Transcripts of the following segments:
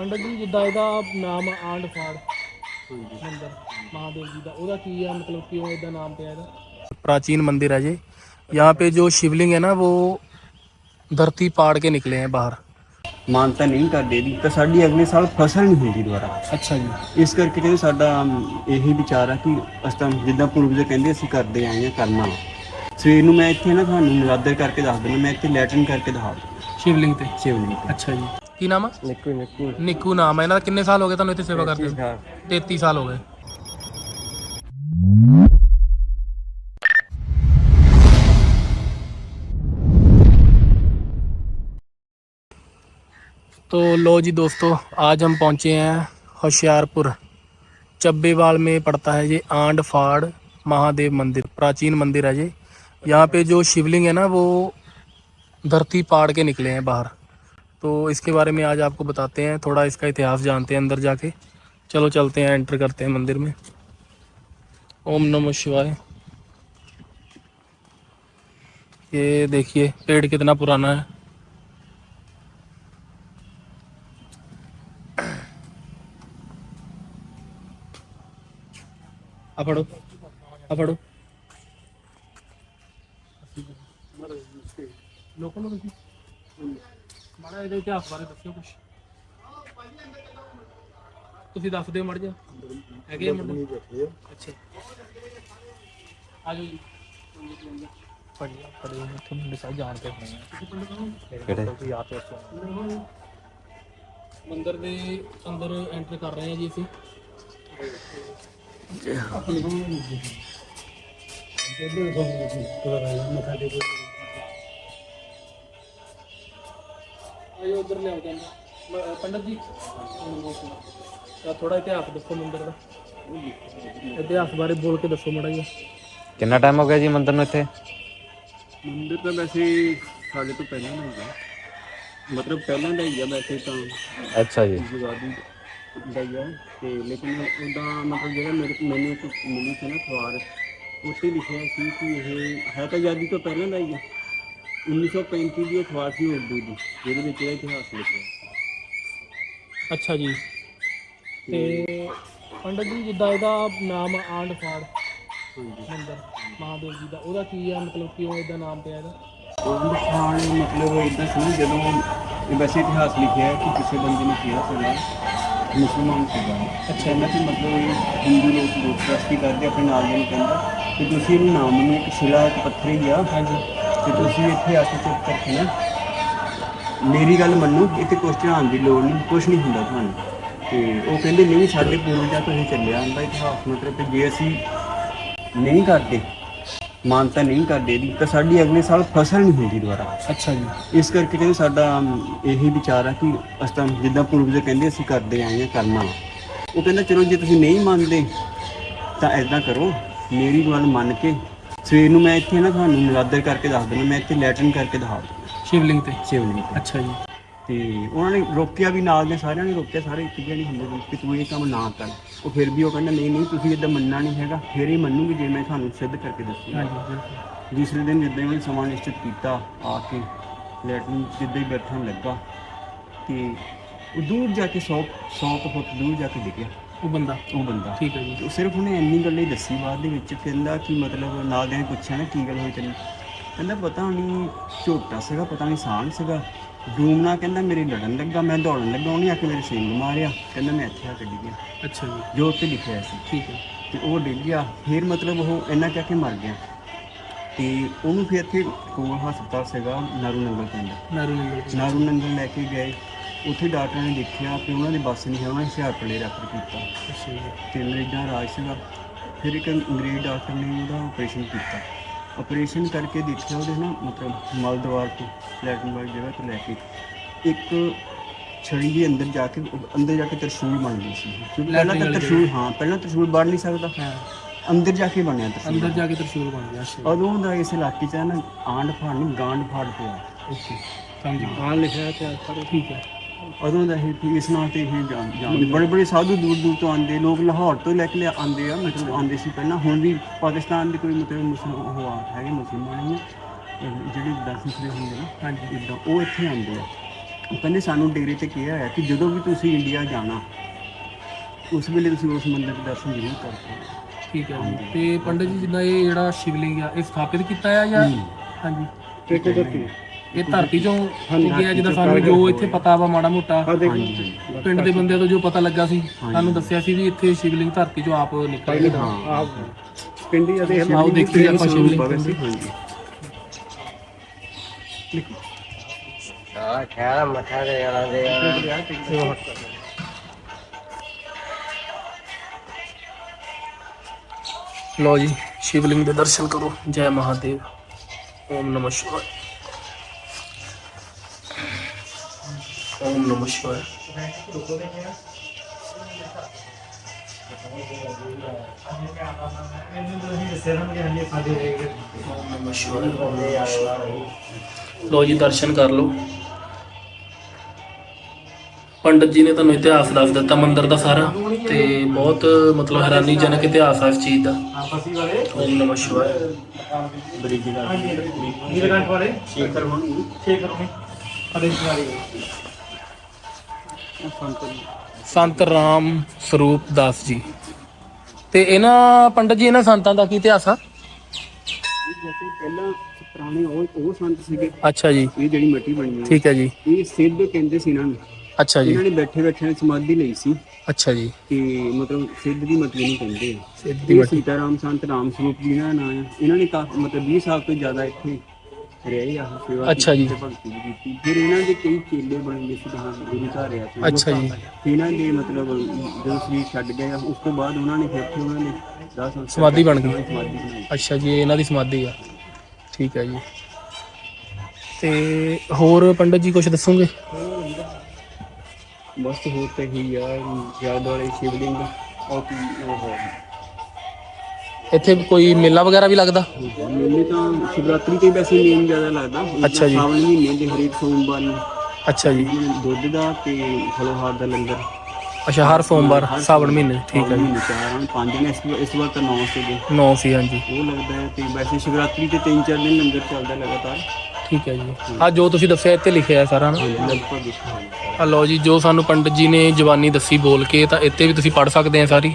ਪੰਡਤ ਜੀ ਜਿੱਦਾਂ ਇਹਦਾ ਨਾਮ ਆਂਡ ਫਾੜ ਮੰਦਰ ਮਹਾदेव जी ਦਾ। ਉਹਦਾ ਕੀ ਹੈ मतलब क्यों ਇਹਦਾ ਨਾਮ ਪਿਆ ਇਹਦਾ? प्राचीन मंदिर है जी यहाँ पे जो शिवलिंग है ना वो धरती पाड़ के निकले हैं बाहर ਮਾਨਤਾ ਨਹੀਂ ਕਰਦੇ ਦੀ ਤਾਂ ਸਾਡੀ ਅਗਲੇ ਸਾਲ ਫਸਲ ਨਹੀਂ ਹੁੰਦੀ ਦੁਬਾਰਾ। ਅੱਛਾ ਜੀ। ਇਸ ਕਰਕੇ ਕਹਿੰਦੇ ਸਾਡਾ ਇਹੀ ਵਿਚਾਰ ਆ ਕਿ ਅਸੀਂ ਤਾਂ ਜਿੱਦਾਂ ਪੂਰਵਜ ਕਹਿੰਦੇ ਅਸੀਂ ਕਰਦੇ ਆਏ ਆ ਕਰਮਾਂ ਸਵੇਰ ਨੂੰ ਮੈਂ ਇੱਥੇ ਨਾ ਤੁਹਾਨੂੰ ਨਿਰਾਦਰ ਕਰਕੇ ਦੱਸ ਦਿੰਦਾ ਮੈਂ ਇੱਥੇ ਲੈਟਰਨ ਕਰਕੇ ਦਿਖਾ ਦਿੰਦਾ। शिवलिंग पे शिवਲਿੰਗ ਅੱਛਾ ਜੀ। ਕੀ ਨਾਮ ਹੈ ਨਿੱਕੂ ਨਿੱਕੂ ਨਿੱਕੂ ਨਾਮ ਹੈ ਇਹਨਾਂ ਦਾ ਕਿੰਨੇ ਸਾਲ ਹੋ ਗਏ ਤੁਹਾਨੂੰ ਇੱਥੇ ਸੇਵਾ ਕਰਦੇ ਹੋ 33 ਸਾਲ ਹੋ ਗਏ तो लो जी दोस्तों आज हम पहुंचे हैं होशियारपुर चब्बेवाल में पड़ता है ये आंड फाड़ महादेव मंदिर प्राचीन मंदिर है ये यहाँ पे जो शिवलिंग है ना वो धरती पाड़ के निकले हैं बाहर तो इसके बारे में आज आपको बताते हैं, थोड़ा इसका इतिहास जानते हैं अंदर जाके। चलो चलते हैं, एंटर करते हैं मंदिर में। ओम नमः शिवाय। ये देखिए, पेड़ कितना पुराना है। अपड़ो अपड़ो ਮਾੜਾ ਇਹਦੇ ਇਤਿਹਾਸ ਬਾਰੇ ਦੱਸਿਓ ਕੁਝ ਤੁਸੀਂ ਦੱਸ ਦਿਓ ਮੜ ਜਾ ਹੈਗੇ ਆ ਮੁੰਡੇ ਅੱਛਾ ਆ ਜਾਓ ਜੀ ਪੜਿਆ ਪੜਿਆ ਇੱਥੇ ਮੁੰਡੇ ਸਾਰੇ ਜਾਣਦੇ ਹੋਣੇ ਆ ਕਿਹੜੇ? ਤੁਸੀਂ ਆ ਕੇ ਮੰਦਿਰ ਦੇ ਅੰਦਰ ਐਂਟਰ ਕਰ ਰਹੇ ਹਾਂ ਜੀ ਅਸੀਂ ਆਇਓ ਉਧਰ ਲਿਆਓ ਜਾਂਦਾ ਪੰਡਤ ਜੀ। ਤਾਂ ਥੋੜਾ ਇਤਿਹਾਸ ਦੱਸੋ ਮੰਦਿਰ ਦਾ। ਇਤਿਹਾਸ ਬਾਰੇ ਬੋਲ ਕੇ ਦੱਸੋ ਮੜਾ ਜੀ ਕਿੰਨਾ ਟਾਈਮ ਹੋ ਗਿਆ ਜੀ ਮੰਦਰ ਨੂੰ ਇੱਥੇ? ਮੰਦਿਰ ਤਾਂ ਵੈਸੇ ਸਾਡੇ ਤੋਂ ਪਹਿਲਾਂ ਦਾ ਹੈਗਾ ਮਤਲਬ ਪਹਿਲਾਂ ਦਾ ਹੀ ਆ ਵੈਸੇ ਤਾਂ। ਅੱਛਾ ਜੀ। ਜਗਾਦੀ ਦਾ ਹੀ ਆ। ਤੇ ਲੇਕਿਨ ਉਹਦਾ ਮਤਲਬ ਜਿਹੜਾ ਮੇਰੇ ਕੋਲ ਮੈਨੂੰ ਇੱਕ ਮਿਲੀ ਸੀ ਨਾ ਅਖਬਾਰ ਉੱਤੇ ਲਿਖਿਆ ਸੀ ਕਿ ਇਹ ਹੈ ਤਾਂ ਆਜ਼ਾਦੀ ਤੋਂ ਪਹਿਲਾਂ ਦਾ ਹੀ ਆ। 1935 ਦੀ ਅਖਬਾਰ ਸੀ ਉਰਦੂ ਦੀ ਜਿਹਦੇ ਵਿੱਚ ਇਹ ਇਤਿਹਾਸ ਲਿਖਿਆ ਅੱਛਾ ਜੀ। ਤੇ ਪੰਡਤ ਜੀ ਜਿੱਦਾਂ ਇਹਦਾ ਨਾਮ ਆਂਡ ਫਾੜ ਹਾਂਜੀ। ਮੰਦਰ ਮਹਾदेव ਜੀ ਦਾ ਉਹਦਾ ਕੀ ਹੈ ਮਤਲਬ ਕਿਉਂ ਇਹਦਾ ਨਾਮ ਪਿਆ ਇਹਦਾ? ਉਹ ਖਾਨ ਮਤਲਬ ਇਦਾਂ ਸੀ ਜਦੋਂ ਇਹ ਵੈਸੇ ਇਤਿਹਾਸ ਲਿਖਿਆ ਹੈ ਕਿ ਕਿਸੇ ਬੰਦੇ ਨੇ ਕਿਹਾ ਸੀਗਾ ਮੁਸਲਮਾਨ ਸੀਗਾ। ਅੱਛਾ। ਇਹਨਾਂ ਕਿ ਮਤਲਬ ਇਹ ਹਿੰਦੂ ਲੋਕ ਦੋਸਤੀ ਕਰਦੇ ਆਪਣੇ ਨਾਲ ਦੇ ਨੂੰ ਕਹਿੰਦਾ ਕਿ ਤੁਸੀਂ ਇਹਨੂੰ ਨਾਮ ਨੂੰ ਇੱਕ ਸ਼ਿਲਾ ਇੱਕ ਪੱਥਰ ਹੀ ਆ। ਹਾਂਜੀ। ਤੇ ਤੁਸੀਂ ਇੱਥੇ ਆ ਕੇ ਚੁੱਪ ਕਰਕੇ ਨਾ ਮੇਰੀ ਗੱਲ ਮੰਨੋ ਇੱਥੇ ਕੁਛ ਧਿਆਨ ਦੀ ਲੋੜ ਨਹੀਂ ਕੁਛ ਨਹੀਂ ਹੁੰਦਾ ਤੁਹਾਨੂੰ। ਤੇ ਉਹ ਕਹਿੰਦੇ ਨਹੀਂ ਸਾਡੇ ਪੂਰਵਜਾਂ ਤੋਂ ਹੀ ਚੱਲਿਆ। ਆਂਦਾ ਇਤਿਹਾਸ ਮਤਲਬ ਕਿ ਜੇ ਅਸੀਂ ਨਹੀਂ ਕਰਦੇ ਮਾਨਤਾ ਨਹੀਂ ਕਰਦੇ ਇਹਦੀ ਤਾਂ ਸਾਡੀ ਅਗਲੇ ਸਾਲ ਫਸਲ ਨਹੀਂ ਹੁੰਦੀ ਦੁਬਾਰਾ। ਅੱਛਾ ਜੀ। ਇਸ ਕਰਕੇ ਕਹਿੰਦੇ ਸਾਡਾ ਇਹੀ ਵਿਚਾਰ ਆ ਕਿ ਅਸੀਂ ਤਾਂ ਜਿੱਦਾਂ ਪੂਰਵਜ ਕਹਿੰਦੇ ਅਸੀਂ ਕਰਦੇ ਆਏ ਆ ਕਰਨਾ ਉਹ ਕਹਿੰਦਾ ਚਲੋ ਜੇ ਤੁਸੀਂ ਨਹੀਂ ਮੰਨਦੇ ਤਾਂ ਐਦਾਂ ਕਰੋ। ਮੇਰੀ ਗੱਲ ਮੰਨ ਕੇ ਸਵੇਰ ਨੂੰ ਮੈਂ ਇੱਥੇ ਨਾ ਤੁਹਾਨੂੰ ਨਰਾਦਰ ਕਰਕੇ ਦੱਸ ਦਿੰਦਾ ਮੈਂ ਇੱਥੇ ਲੈਟਰਿਨ ਕਰਕੇ ਦਿਖਾ ਦਿੰਦਾ। ਸ਼ਿਵਲਿੰਗ ਤੇ? ਸ਼ਿਵਲਿੰਗ ਤੇ। ਅੱਛਾ ਜੀ। ਤੇ ਉਹਨਾਂ ਨੇ ਰੋਕਿਆ ਵੀ ਨਾਲ ਦੇ ਸਾਰਿਆਂ ਨੇ ਰੋਕਿਆ ਸਾਰੇ ਇੱਕ ਜਿਹੇ ਨਹੀਂ ਹੁੰਦੇ ਕਿ ਤੂੰ ਇਹ ਕੰਮ ਨਾ ਕਰ। ਉਹ ਫਿਰ ਵੀ ਉਹ ਕਹਿੰਦਾ ਨਹੀਂ ਨਹੀਂ ਤੁਸੀਂ ਇਦਾਂ ਮੰਨਣਾ ਨਹੀਂ ਹੈਗਾ। ਫਿਰ ਹੀ ਮੰਨੂਗੀ ਜੇ ਮੈਂ ਤੁਹਾਨੂੰ ਸਿੱਧ ਕਰਕੇ ਦੱਸੂਗਾ ਹਾਂਜੀ ਦੂਸਰੇ ਦਿਨ ਜਿੱਦਾਂ ਹੀ ਸਮਾਂ ਨਿਸ਼ਚਿਤ ਕੀਤਾ ਆ ਕੇ ਲੈਟਰਿਨ ਜਿੱਦਾਂ ਹੀ ਬੈਠਣ ਲੱਗਾ ਤੇ ਉਹ ਦੂਰ ਜਾ ਕੇ 100 100 ਫੁੱਟ ਦੂਰ ਜਾ ਕੇ ਦਿਖਿਆ ਉਹ ਬੰਦਾ? ਉਹ ਬੰਦਾ। ਠੀਕ ਹੈ ਜੀ। ਤੇ ਸਿਰਫ ਉਹਨੇ ਇੰਨੀ ਗੱਲ ਹੀ ਦੱਸੀ ਬਾਅਦ ਦੇ ਵਿੱਚ ਕਹਿੰਦਾ ਕਿ ਮਤਲਬ ਨਾਲ ਦੇ ਪੁੱਛਿਆ ਨਾ ਕੀ ਗੱਲ ਹੋਈ ਤੈਨੂੰ ਕਹਿੰਦਾ ਪਤਾ ਨਹੀਂ ਝੋਟਾ ਸੀਗਾ ਪਤਾ ਨਹੀਂ ਸਾਨ ਸੀਗਾ। ਡੂਮਣਾ ਕਹਿੰਦਾ ਮੇਰੇ ਲੜਨ ਲੱਗਾ ਮੈਂ ਦੌੜਨ ਲੱਗਾ ਉਹਨੇ ਆ ਕੇ ਮੇਰੇ ਸਿੰਘ ਮਾਰਿਆ। ਕਹਿੰਦਾ ਮੈਂ ਇੱਥੇ ਆ ਕੇ ਡਿੱਗਿਆ। ਅੱਛਾ ਜੀ। ਜੋ ਉੱਤੇ ਲਿਖਿਆ ਸੀ। ਠੀਕ ਹੈ। ਤੇ ਉਹ ਡਿੱਗ ਗਿਆ। ਫਿਰ ਮਤਲਬ ਉਹ ਇੰਨਾ ਕਹਿ ਕੇ ਮਰ ਗਿਆ। ਤੇ ਉਹਨੂੰ ਫਿਰ ਇੱਥੇ ਕੋਲ ਹਸਪਤਾਲ ਸੀਗਾ ਨਾਰੂ ਨੰਗਲ ਪਿੰਡ। ਨਾਰੂ ਨੰਗਲ ਨਾਰੂ ਨੰਗਲ ਲੈ ਕੇ ਗਏ। ਉੱਥੇ ਡਾਕਟਰਾਂ ਨੇ ਦੇਖਿਆ ਕਿ ਉਹਨਾਂ ਦੀ ਬੱਸ ਨਹੀਂ ਹੈ ਉਹਨਾਂ ਨੇ ਹੁਸ਼ਿਆਰਪੁਰ ਲਈ ਰੈਫਰ ਕੀਤਾ। ਅੱਛਾ ਜੀ। ਤੇ ਮਰੀਜ਼ਾਂ ਰਾਜ ਸੀਗਾ। ਫਿਰ ਇੱਕ ਅੰਗਰੇਜ਼ ਡਾਕਟਰ ਨੇ ਉਹਦਾ ਆਪਰੇਸ਼ਨ ਕੀਤਾ। ਆਪਰੇਸ਼ਨ ਕਰਕੇ ਦੇਖਿਆ ਉਹਦੇ ਨਾ ਮਤਲਬ ਮਲ ਦਵਾਰ ਤੋਂ ਲੈਟਰਨ ਵਾਲੀ ਜਗ੍ਹਾ ਤੋਂ ਲੈ ਕੇ ਇੱਕ ਛੜੀ ਦੇ ਅੰਦਰ ਜਾ ਕੇ ਅੰਦਰ ਜਾ ਕੇ ਤਰਸ਼ੂਲ ਬਣ ਗਈ ਸੀ। ਕਿਉਂਕਿ ਪਹਿਲਾਂ ਤਾਂ ਤਰਸ਼ੂਲ ਹਾਂ ਪਹਿਲਾਂ ਤਰਸ਼ੂਲ ਬਣ ਨਹੀਂ ਸਕਦਾ। ਹਾਂ। ਅੰਦਰ ਜਾ ਕੇ ਬਣਿਆ ਤਰਸ਼ੂਲ। ਅੰਦਰ ਜਾ ਕੇ ਤਰਸ਼ੂਲ ਬਣ ਗਿਆ ਅੱਛਾ ਉਦੋਂ ਦਾ ਇਸ ਇਲਾਕੇ 'ਚ ਨਾ ਆਂਡ ਫਾੜ ਨਹੀਂ ਗਾਂਡ ਫਾੜ ਪਿਆ ਓਕੇ ਸਮਝ। ਗਿਆ ਹਾਂ ਲਿਖਿਆ ਤੇ ਸਾਰੇ ਠੀਕ ਹੈ। ਉਦੋਂ ਦਾ ਇਹ ਵੀ ਇਸ ਨਾਂ ਤੇ ਇਹ ਜਾਣ ਜਾਣ ਬੜੇ ਬੜੇ ਸਾਧੂ ਦੂਰ ਦੂਰ ਤੋਂ ਆਉਂਦੇ ਲੋਕ ਲਾਹੌਰ ਤੋਂ ਲੈ ਕੇ ਲਿਆ- ਆਉਂਦੇ ਆ ਮਤਲਬ ਆਉਂਦੇ ਸੀ ਪਹਿਲਾਂ। ਹੁਣ ਵੀ ਪਾਕਿਸਤਾਨ ਦੇ ਕੋਈ ਮਤਲਬ ਮੁਸਲਮਾਨ ਉਹ ਆ ਹੈਗੇ ਮੁਸਲਮਾਨ ਹੀ ਆ, ਇਹ ਜਿਹੜੇ ਹੁੰਦੇ ਨੇ ਹਾਂਜੀ। ਇਦਾਂ ਉਹ ਇੱਥੇ ਆਉਂਦੇ ਆ। ਉਹ ਕਹਿੰਦੇ ਸਾਨੂੰ ਡੇਰੇ ਤੇ ਕਿਹਾ ਹੈ ਕਿ ਜਦੋਂ ਵੀ ਤੁਸੀਂ ਇੰਡੀਆ ਜਾਣਾ ਉਸ ਵੇਲੇ ਤੁਸੀਂ ਉਸ ਮੰਦਿਰ ਦੇ ਦਰਸ਼ਨ ਜ਼ਰੂਰ ਕਰੋ ਠੀਕ ਹੈ ਜੀ। ਤੇ ਪੰਡਤ ਜੀ ਜਿੱਦਾਂ ਇਹ ਜਿਹੜਾ ਸ਼ਿਵਲਿੰਗ ਆ ਇਹ ਸਥਾਪਿਤ ਕੀਤਾ ਆ ਜਾਂ? ਹਾਂਜੀ। ਤੇ ਕੁਦਰਤੀ ਇਹ ਧਰਤੀ ਚੋਂ ਉੱਗਿਆ ਜਿੱਦਾਂ ਸਾਨੂੰ ਜੋ ਇੱਥੇ ਪਤਾ ਵਾ ਮਾੜਾ ਮੋਟਾ। ਪਿੰਡ ਦੇ ਬੰਦਿਆਂ ਤੋਂ ਜੋ ਪਤਾ ਲੱਗਾ ਸੀ ਸਾਨੂੰ ਦੱਸਿਆ ਸੀ ਵੀ ਇੱਥੇ ਸ਼ਿਵਲਿੰਗ ਧਰਤੀ ਚੋਂ ਆਪ ਨਿਕਲ ਗਿਆ ਹਾਂ ਪਿੰਡੀ ਅਤੇ ਆਓ ਦੇਖੀਏ ਆਪਾਂ ਸ਼ਿਵਲਿੰਗ ਹਾਂਜੀ ਹਾਂ ਖਿਆਲ ਮੱਥਾ ਦੇ ਜਾਣਾ ਦੇ ਲੋ ਜੀ ਸ਼ਿਵਲਿੰਗ ਦੇ ਦਰਸ਼ਨ ਕਰੋ। ਜੈ ਮਹਾਦੇਵ। ਓਮ ਨਮः ওম নম শিবায় ਲੋ ਜੀ ਦਰਸ਼ਨ ਕਰ ਲਓ। ਪੰਡਤ ਜੀ ਨੇ ਤੁਹਾਨੂੰ ਇਤਿਹਾਸ ਦੱਸ ਦਿੱਤਾ ਮੰਦਿਰ ਦਾ ਸਾਰਾ। ਤੇ ਬਹੁਤ ਮਤਲਬ ਹੈਰਾਨੀਜਨਕ ਇਤਿਹਾਸ ਆ ਇਸ ਚੀਜ਼ ਦਾ। ਸੰਤ ਰਾਮ ਸਰੂਪ ਦਾਸ ਜੀ। ਤੇ ਇਹਨਾਂ ਪੰਡਤ ਜੀ ਇਹਨਾਂ ਸੰਤਾਂ ਦਾ ਕੀ ਇਤਿਹਾਸ ਆ? ਜੈਸੇ ਪਹਿਲਾਂ ਪੁਰਾਣੇ ਉਹ ਉਹ ਸੰਤ ਸੀਗੇ। ਅੱਛਾ ਜੀ। ਇਹ ਜਿਹੜੀ ਮਿੱਟੀ ਬਣੀ ਹੈ ਠੀਕ ਹੈ ਜੀ। ਇਹ ਸਿੱਧ ਕਹਿੰਦੇ ਸੀ ਇਹਨਾਂ ਨੂੰ। ਅੱਛਾ ਜੀ। ਇਹਨਾਂ ਨੇ ਬੈਠੇ ਬੈਠੇ ਸਮਾਧੀ ਲਈ ਸੀ। ਅੱਛਾ ਜੀ। ਕਿ ਮਤਲਬ ਸਿੱਧ ਦੀ ਮਤਲਬ ਨਹੀਂ ਕਹਿੰਦੇ ਸਿੱਧੀ ਮੱਠੀ ਸੀਤਾਰਾਮ ਸੰਤ ਰਾਮ ਸਰੂਪ ਜੀ ਦਾ ਨਾਮ ਹੈ ਇਹਨਾਂ ਨੇ ਕਾਫੀ ਮਤਲਬ 20 ਸਾਲ ਤੋਂ ਜ਼ਿਆਦਾ ਇੱਥੇ ਰਹੇ ਆ ਸੇਵਾ ਅੱਛਾ ਜੀ। ਕੀਤੀ ਤੇ ਭਗਤੀ ਵੀ ਕੀਤੀ। ਫਿਰ ਇਹਨਾਂ ਦੇ ਕਈ ਚੇਲੇ ਬਣੇ ਗਏ ਸੀ ਜਹਾਂ ਗੁਰੂ ਘਰ ਆ ਸੀ ਅੱਛਾ ਜੀ। ਇਹਨਾਂ ਦੇ ਮਤਲਬ ਜਦੋਂ ਸਰੀਰ ਛੱਡ ਗਏ ਆ, ਉਸ ਤੋਂ ਬਾਅਦ ਉਹਨਾਂ ਨੇ ਫਿਰ ਉਹਨਾਂ ਨੇ ਦਾਸ ਸੰਸਕਾਰ ਸਮਾਧੀ ਬਣ ਗਈ। ਸਮਾਧੀ ਬਣਾਈ। ਅੱਛਾ ਜੀ ਇਹ ਇਹਨਾਂ ਦੀ ਸਮਾਧੀ ਆ। ਠੀਕ ਹੈ ਜੀ। ਤੇ ਹੋਰ ਪੰਡਤ ਜੀ ਕੁਝ ਦੱਸੋਗੇ? ਬਸ ਹੋਰ ਤੇ ਹੀ ਆ ਯਾਦ ਵਾਲੇ ਸ਼ਿਵਲਿੰਗ ਉਹ ਕੀ ਉਹ ਹੈ ਇੱਥੇ ਕੋਈ ਮੇਲਾ ਵਗੈਰਾ ਵੀ ਲੱਗਦਾ? ਮੇਲੇ ਤਾਂ ਸ਼ਿਵਰਾਤਰੀ ਤੇ ਵੈਸੇ ਮੇਨ ਜ਼ਿਆਦਾ ਲੱਗਦਾ। ਅੱਛਾ ਜੀ। ਸਾਵਣ ਮਹੀਨੇ ਦੇ ਹਰੇਕ ਸੋਮਵਾਰ ਨੂੰ। ਅੱਛਾ ਜੀ। ਦੁੱਧ ਦਾ ਤੇ ਫਲੋਹਾਰ ਦਾ ਲੰਗਰ। ਅੱਛਾ ਹਰ ਸੋਮਵਾਰ ਸਾਵਣ ਮਹੀਨੇ ਠੀਕ ਹੈ ਜੀ। ਮਹੀਨੇ ਚਾਰ ਹਨ। ਪੰਜ ਨੇ ਇਸ ਵਾਰ- ਇਸ ਵਾਰ ਤਾਂ 9 ਸੀਗੇ। 9 ਸੀ ਹਾਂਜੀ। ਉਹ ਲੱਗਦਾ ਹੈ ਤੇ ਵੈਸੇ ਸ਼ਿਵਰਾਤਰੀ ਤੇ 3-4 ਦਿਨ ਲੰਗਰ ਚੱਲਦਾ ਲਗਾਤਾਰ। ਠੀਕ ਹੈ ਜੀ। ਆ ਜੋ ਤੁਸੀਂ ਦੱਸਿਆ ਇੱਥੇ ਲਿਖਿਆ ਹੈ ਸਾਰਾ ਨਾ। ਲਗਭਗ ਇੱਕ ਹੈ ਆ ਲਓ ਜੀ ਜੋ ਸਾਨੂੰ ਪੰਡਤ ਜੀ ਨੇ ਜ਼ਬਾਨੀ ਦੱਸੀ ਬੋਲ ਕੇ ਤਾਂ ਇੱਥੇ ਵੀ ਤੁਸੀਂ ਪੜ ਸਕਦੇ ਆ ਸਾਰੀ।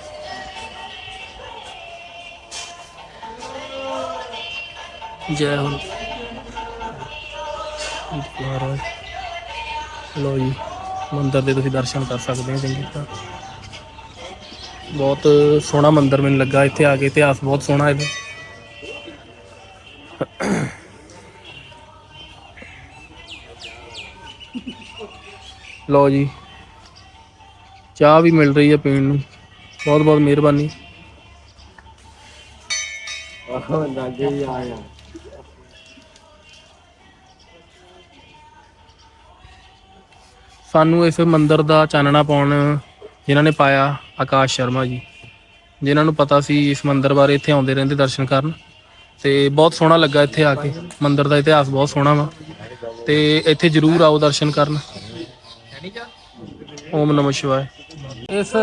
ਜੈ ਹੁਣ। ਮਹਾਰਾਜ। ਲੋ ਜੀ, ਮੰਦਿਰ ਦੇ ਤੁਸੀਂ ਦਰਸ਼ਨ ਕਰ ਸਕਦੇ ਹੋ ਚੰਗੀ ਤਰ੍ਹਾਂ। ਬਹੁਤ ਸੋਹਣਾ ਮੰਦਿਰ ਮੈਨੂੰ ਲੱਗਾ, ਇੱਥੇ ਆ ਕੇ ਇਤਿਹਾਸ ਬਹੁਤ ਸੋਹਣਾ ਇਹਦਾ ਲੋ ਜੀ, ਚਾਹ ਵੀ ਮਿਲ ਰਹੀ ਹੈ ਪੀਣ ਨੂੰ। ਬਹੁਤ ਬਹੁਤ ਮਿਹਰਬਾਨੀ। ਆਹ ਲਾਗੇ ਹੀ ਆਇਆ ਸਾਨੂੰ ਇਸ ਮੰਦਿਰ ਦਾ ਚਾਨਣਾ ਪਾਉਣ ਜਿਨ੍ਹਾਂ ਨੇ ਪਾਇਆ ਆਕਾਸ਼ ਸ਼ਰਮਾ ਜੀ ਜਿਨ੍ਹਾਂ ਨੂੰ ਪਤਾ ਸੀ ਇਸ ਮੰਦਿਰ ਬਾਰੇ ਇੱਥੇ ਆਉਂਦੇ ਰਹਿੰਦੇ ਦਰਸ਼ਨ ਕਰਨ। ਤੇ ਬਹੁਤ ਸੋਹਣਾ ਲੱਗਾ ਇੱਥੇ ਆ ਕੇ। ਮੰਦਿਰ ਦਾ ਇਤਿਹਾਸ ਬਹੁਤ ਸੋਹਣਾ ਵਾ। ਤੇ ਇੱਥੇ ਜਰੂਰ ਆਓ ਦਰਸ਼ਨ ਕਰਨ। ਓਮ ਨਮঃ ਸ਼ਿਵਾਏ। ਇਸ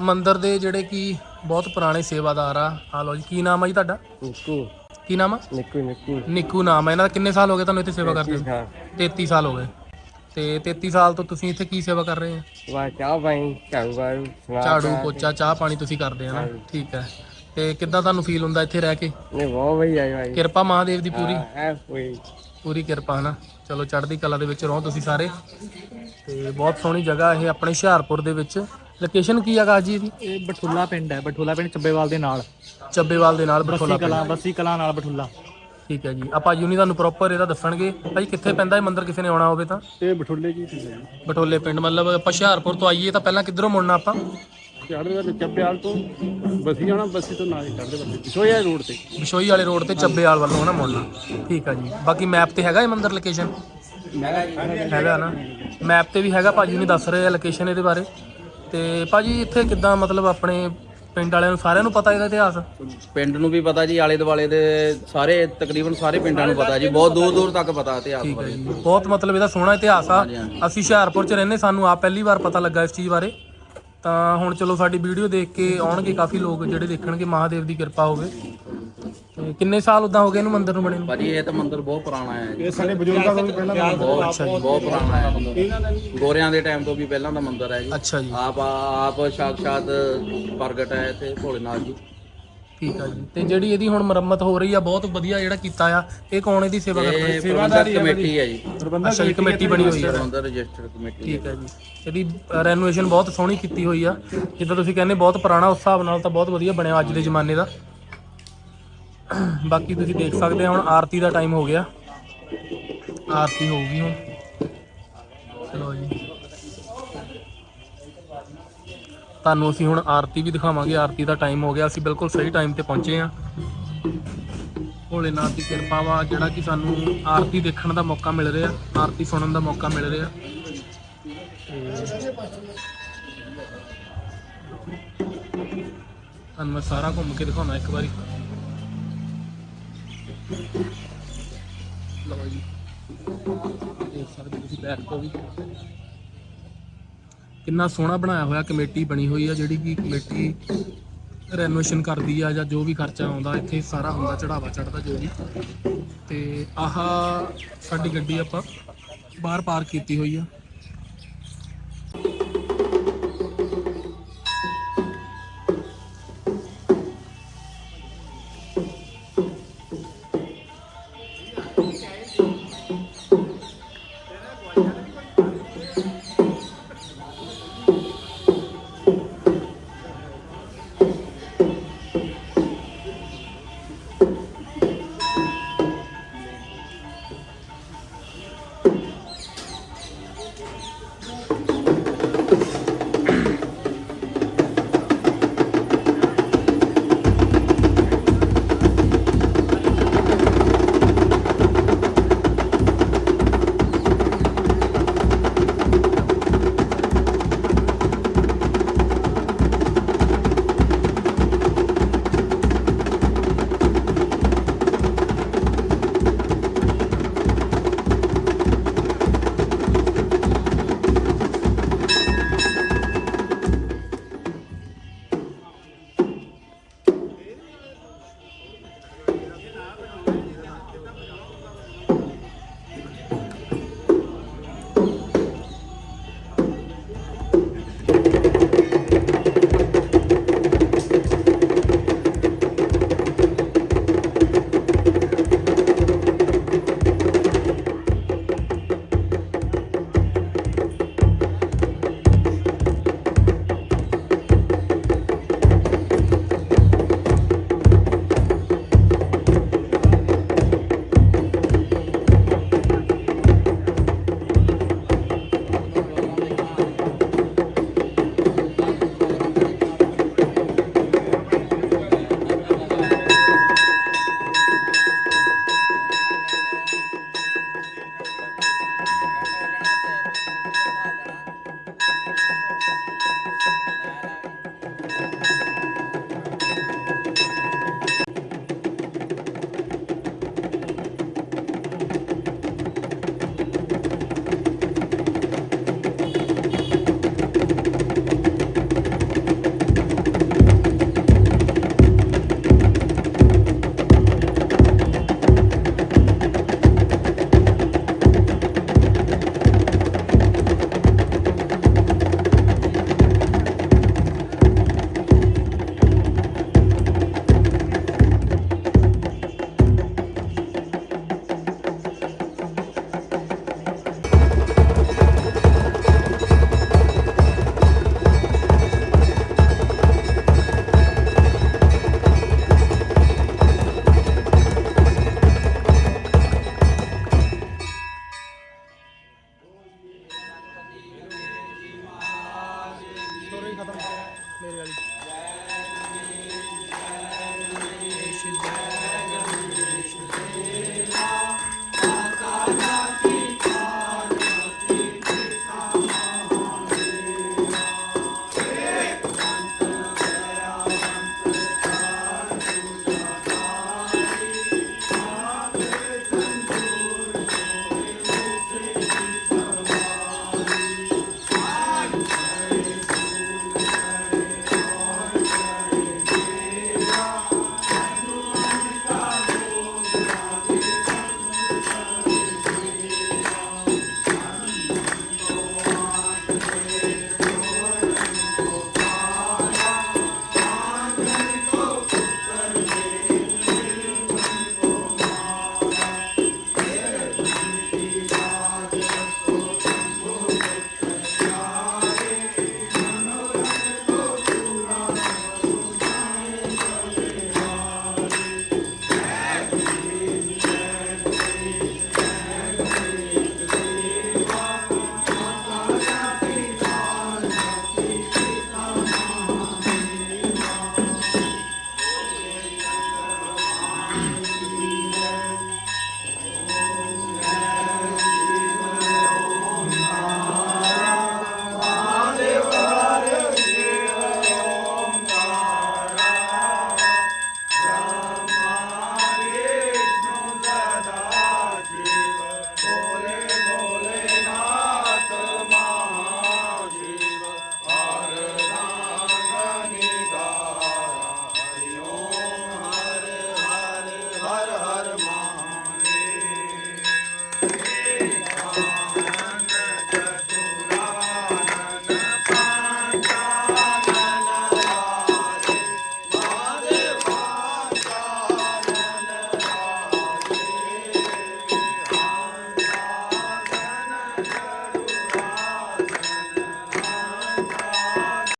ਮੰਦਿਰ ਦੇ ਜਿਹੜੇ ਕਿ ਬਹੁਤ ਪੁਰਾਣੇ ਸੇਵਾਦਾਰ ਆ ਆ ਲਓ ਜੀ ਕੀ ਨਾਮ ਆ ਜੀ ਤੁਹਾਡਾ? ਨਿੱਕੂ। ਕੀ ਨਾਮ ਆ? ਨਿੱਕੂ ਨਿੱਕੂ। ਨਿੱਕੂ ਨਾਮ ਹੈ ਇਹਨਾਂ ਦਾ ਕਿੰਨੇ ਸਾਲ ਹੋ ਗਏ ਤੁਹਾਨੂੰ ਇੱਥੇ ਸੇਵਾ ਕਰਦੇ ਹੋ 33 ਸਾਲ ਹੋ ਗਏ। ਤੇ 33 ਸਾਲ ਤੋਂ ਤੁਸੀਂ ਇੱਥੇ ਕੀ ਸੇਵਾ ਕਰ ਰਹੇ ਆ ਵਾ ਚਾਹ ਪਾਈ ਝਾੜੂ ਵਾਰੂ ਝਾੜੂ ਪੋਚਾ ਚਾਹ ਪਾਣੀ ਤੁਸੀਂ ਕਰਦੇ ਆ ਨਾ? ਠੀਕ ਹੈ। ਤੇ ਕਿੱਦਾਂ ਤੁਹਾਨੂੰ ਫੀਲ ਹੁੰਦਾ ਇੱਥੇ ਰਹਿ ਕੇ? ਨੇ ਬਹੁਤ ਵਧੀਆ ਭਾਈ। ਕਿਰਪਾ ਮਹਾਦੇਵ ਦੀ ਪੂਰੀ। ਹੈ ਕੋਈ। ਪੂਰੀ ਕਿਰਪਾ ਹਨਾ ਚਲੋ ਚੜ੍ਹਦੀ ਕਲਾ ਦੇ ਵਿੱਚ ਰਹੋ ਤੁਸੀਂ ਸਾਰੇ। ਤੇ ਬਹੁਤ ਸੋਹਣੀ ਜਗ੍ਹਾ ਇਹ ਆਪਣੇ ਹੁਸ਼ਿਆਰਪੁਰ ਦੇ ਵਿੱਚ। ਲੋਕੇਸ਼ਨ ਕੀ ਹੈਗਾ ਜੀ ਇਹਦੀ? ਇਹ ਬਠੁੱਲਾ ਪਿੰਡ ਹੈ ਬਠੁੱਲਾ ਪਿੰਡ ਚੱਬੇਵਾਲ ਦੇ ਨਾਲ। ਚੱਬੇਵਾਲ ਦੇ ਨਾਲ ਬਠੋਲਾ ਬੱਸੀ ਕਲਾਂ ਬੱਸੀ ਕਲਾਂ ਨਾਲ ਬਠੁੱਲਾ। ਠੀਕ ਹੈ ਜੀ। ਆਪਾਂ ਯੂਨੀ ਤੁਹਾਨੂੰ ਪ੍ਰੋਪਰ ਇਹਦਾ ਦੱਸਣਗੇ। ਭਾਈ ਕਿੱਥੇ ਪੈਂਦਾ ਇਹ ਮੰਦਿਰ? ਕਿਸੇ ਨੇ ਆਉਣਾ ਹੋਵੇ ਤਾਂ। ਇਹ ਬਠੁੱਲੇ ਜੀ ਤੇ ਬਟੋਲੇ ਪਿੰਡ ਮਤਲਬ ਆਪਾਂ ਹੁਸ਼ਿਆਰਪੁਰ ਤੋਂ ਆਈਏ ਤਾਂ ਪਹਿਲਾਂ ਕਿੱਧਰੋਂ ਮੁੜਨਾ ਆਪਾਂ? ਚੜ੍ਹਦੇ ਵਾਲੇ ਚੱਬਿਆਲ ਤੋਂ ਬਸੀ ਜਾਣਾ ਬਸੀ ਤੋਂ ਨਾਲ ਚੜ੍ਹਦੇ ਵਾਲੇ ਸੋਇਆ ਰੋਡ ਤੇ। ਬਿਸ਼ੋਈ ਵਾਲੇ ਰੋਡ ਤੇ ਚੱਬੇਵਾਲ ਵੱਲੋਂ ਹਨਾ ਮੁੜਨਾ। ਠੀਕ ਆ ਜੀ। ਬਾਕੀ ਮੈਪ ਤੇ ਹੈਗਾ ਇਹ ਮੰਦਿਰ ਲੋਕੇਸ਼ਨ ਹੈਗਾ ਨਾ? ਮੈਪ ਤੇ ਵੀ ਹੈਗਾ ਭਾਜੀ ਨੇ ਦੱਸ ਰਹੇ ਆ ਲੋਕੇਸ਼ਨ ਇਹਦੇ ਬਾਰੇ। ਤੇ ਭਾਜੀ ਇੱਥੇ ਕਿੱਦਾਂ ਮਤਲਬ ਆਪਣੇ ਪਿੰਡ ਵਾਲਿਆਂ ਨੂੰ ਸਾਰਿਆਂ ਨੂੰ ਪਤਾ ਇਹਦਾ ਇਤਿਹਾਸ? ਪਿੰਡ ਨੂੰ ਵੀ ਪਤਾ ਜੀ ਆਲੇ ਦੁਆਲੇ ਦੇ ਸਾਰੇ ਤਕਰੀਬਨ ਸਾਰੇ ਪਿੰਡਾਂ ਨੂੰ ਪਤਾ ਜੀ। ਬਹੁਤ ਦੂਰ ਦੂਰ ਤੱਕ ਪਤਾ ਇਤਿਹਾਸ ਬਾਰੇ। ਬਹੁਤ ਮਤਲਬ ਇਹਦਾ ਸੋਹਣਾ ਇਤਿਹਾਸ ਆ। ਅਸੀਂ ਹੁਸ਼ਿਆਰਪੁਰ ਚ ਰਹਿੰਦੇ ਸਾਨੂੰ ਆ ਪਹਿਲੀ ਵਾਰ ਪਤਾ ਲੱਗਾ ਇਸ ਚੀਜ਼ ਬਾਰੇ। ਤਾਂ ਹੁਣ ਚਲੋ ਸਾਡੀ ਵੀਡੀਓ ਦੇਖ ਕੇ ਆਉਣਗੇ ਕਾਫੀ ਲੋਕ ਜਿਹੜੇ ਦੇਖਣਗੇ ਮਹਾਦੇਵ ਦੀ ਕਿਰਪਾ ਹੋਵੇ। ਤੇ ਕਿੰਨੇ ਸਾਲ ਉਦਾਂ ਹੋ ਗਏ ਇਹਨੂੰ ਮੰਦਿਰ ਨੂੰ ਬਣੇ ਨੂੰ? ਭਾਜੀ ਇਹ ਤਾਂ ਮੰਦਿਰ ਬਹੁਤ ਪੁਰਾਣਾ ਹੈ। ਜੀ। ਇਹ ਸਾਡੇ ਬਜ਼ੁਰਗਾਂ ਤੋਂ ਵੀ ਪਹਿਲਾਂ ਬਹੁਤ ਅੱਛਾ ਜੀ ਬਹੁਤ ਪੁਰਾਣਾ ਹੈ ਮੰਦਿਰ। ਗੋਰਿਆਂ ਦੇ ਟਾਈਮ ਤੋਂ ਵੀ ਪਹਿਲਾਂ ਦਾ ਮੰਦਿਰ ਹੈ ਜੀ। ਅੱਛਾ ਜੀ। ਆਪ ਆਪ ਸਾਖਸ਼ਾਤ ਪ੍ਰਗਟ ਹੈ ਇੱਥੇ ਭੋਲੇਨਾਥ ਜੀ। ਠੀਕ ਆ ਜੀ। ਤੇ ਜਿਹੜੀ ਇਹਦੀ ਹੁਣ ਮੁਰੰਮਤ ਹੋ ਰਹੀ ਆ ਬਹੁਤ ਵਧੀਆ ਜਿਹੜਾ ਕੀਤਾ ਆ ਇਹ ਕੌਣ ਇਹਦੀ ਸੇਵਾ ਕਰ ਰਿਹਾ ਇਹ ਪ੍ਰਬੰਧਕ ਕਮੇਟੀ ਹੈ ਜੀ। ਅੱਛਾ ਜੀ ਕਮੇਟੀ ਬਣੀ ਹੋਈ ਆ। ਪ੍ਰਬੰਧਕ ਰਜਿਸਟਰਡ ਕਮੇਟੀ ਠੀਕ ਹੈ ਜੀ। ਇਹਦੀ ਰੈਨੋਵੇਸ਼ਨ ਬਹੁਤ ਸੋਹਣੀ ਕੀਤੀ ਹੋਈ ਆ। ਜਿੱਦਾਂ ਤੁਸੀਂ ਕਹਿੰਦੇ ਬਹੁਤ ਪੁਰਾਣਾ ਉਸ ਹਿਸਾਬ ਨਾਲ ਤਾਂ ਬਹੁਤ ਵਧੀਆ ਬਣਿਆ ਅੱਜ ਦੇ ਜ਼ਮਾਨੇ ਦਾ। ਬਾਕੀ ਤੁਸੀਂ ਦੇਖ ਸਕਦੇ ਆ ਹੁਣ ਆਰਤੀ ਦਾ ਟਾਈਮ ਹੋ ਗਿਆ। ਆਰਤੀ ਹੋਊਗੀ ਹੁਣ। ਚਲੋ ਜੀ। ਤੁਹਾਨੂੰ ਅਸੀਂ ਹੁਣ ਆਰਤੀ ਵੀ ਦਿਖਾਵਾਂਗੇ। ਆਰਤੀ ਦਾ ਟਾਈਮ ਹੋ ਗਿਆ। ਅਸੀਂ ਬਿਲਕੁਲ ਸਹੀ ਟਾਈਮ ਤੇ ਪਹੁੰਚੇ ਆ ਭੋਲੇਨਾਥ ਦੀ ਕਿਰਪਾ ਵਾ, ਜਿਹੜਾ ਕਿ ਸਾਨੂੰ ਆਰਤੀ ਦੇਖਣ ਦਾ ਮੌਕਾ ਮਿਲ ਰਿਹਾ, ਆਰਤੀ ਸੁਣਨ ਦਾ ਮੌਕਾ ਮਿਲ ਰਿਹਾ। ਤੁਹਾਨੂੰ ਮੈਂ ਸਾਰਾ ਘੁੰਮ ਕੇ ਦਿਖਾਉਣਾ ਇੱਕ ਵਾਰੀ। ਲਓ ਜੀ। ਦੇਖ ਸਕਦੇ ਤੁਸੀਂ ਬੈਕ ਤੋਂ ਵੀ। ਕਿੰਨਾ ਸੋਹਣਾ ਬਣਾਇਆ ਹੋਇਆ ਕਮੇਟੀ ਬਣੀ ਹੋਈ ਆ, ਜਿਹੜੀ ਕਿ ਕਮੇਟੀ ਰੈਨੋਵੇਸ਼ਨ ਕਰਦੀ ਆ ਜਾਂ ਜੋ ਵੀ ਖਰਚਾ ਆਉਂਦਾ, ਇੱਥੇ ਸਾਰਾ ਹੁੰਦਾ, ਚੜਾਵਾ ਚੜਦਾ ਜੋ ਵੀ। ਤੇ ਆਹ ਸਾਡੀ ਗੱਡੀ ਆਪਾਂ ਬਾਹਰ ਪਾਰਕ ਕੀਤੀ ਹੋਈ ਆ।